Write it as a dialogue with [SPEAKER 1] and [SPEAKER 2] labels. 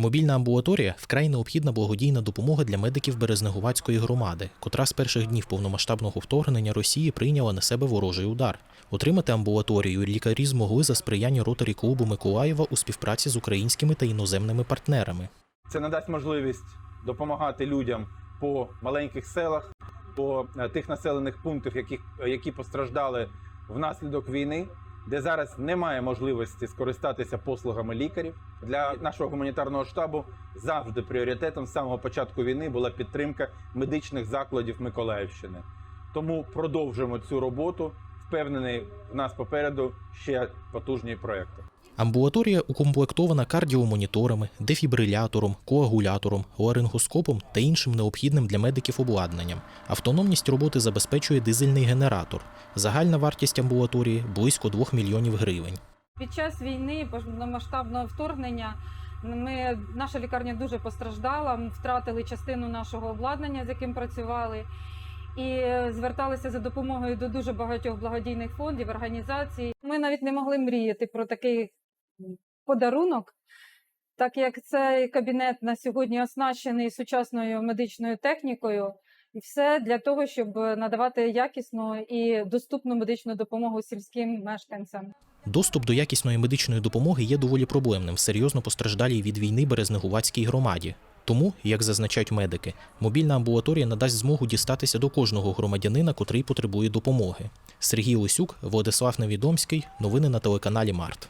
[SPEAKER 1] Мобільна амбулаторія вкрай необхідна благодійна допомога для медиків Березнегувацької громади, котра з перших днів повномасштабного вторгнення Росії прийняла на себе ворожий удар. Отримати амбулаторію лікарі змогли за сприяння ротарі клубу Миколаєва у співпраці з українськими та іноземними партнерами.
[SPEAKER 2] Це надасть можливість допомагати людям по маленьких селах, по е, тих населених пунктах, які, які постраждали внаслідок війни, де зараз немає можливості скористатися послугами лікарів. Для нашого гуманітарного штабу завжди пріоритетом з самого початку війни була підтримка медичних закладів Миколаївщини. Тому продовжимо цю роботу. Впевнений, в нас попереду ще потужні проекти.
[SPEAKER 1] Амбулаторія укомплектована кардіомоніторами, дефібрилятором, коагулятором, ларингоскопом та іншим необхідним для медиків обладнанням. Автономність роботи забезпечує дизельний генератор. Загальна вартість амбулаторії близько 2 мільйонів гривень.
[SPEAKER 3] Під час війни повномасштабного вторгнення ми наша лікарня дуже постраждала. Втратили частину нашого обладнання, з яким працювали, і зверталися за допомогою до дуже багатьох благодійних фондів, організацій. Ми навіть не могли мріяти про такий подарунок, так як цей кабінет на сьогодні оснащений сучасною медичною технікою. І все для того, щоб надавати якісну і доступну медичну допомогу сільським мешканцям.
[SPEAKER 1] Доступ до якісної медичної допомоги є доволі проблемним в серйозно постраждалій від війни Березнегувацькій громаді. Тому, як зазначають медики, мобільна амбулаторія надасть змогу дістатися до кожного громадянина, котрий потребує допомоги. Сергій Лисюк, Владислав Невідомський. Новини на телеканалі Март.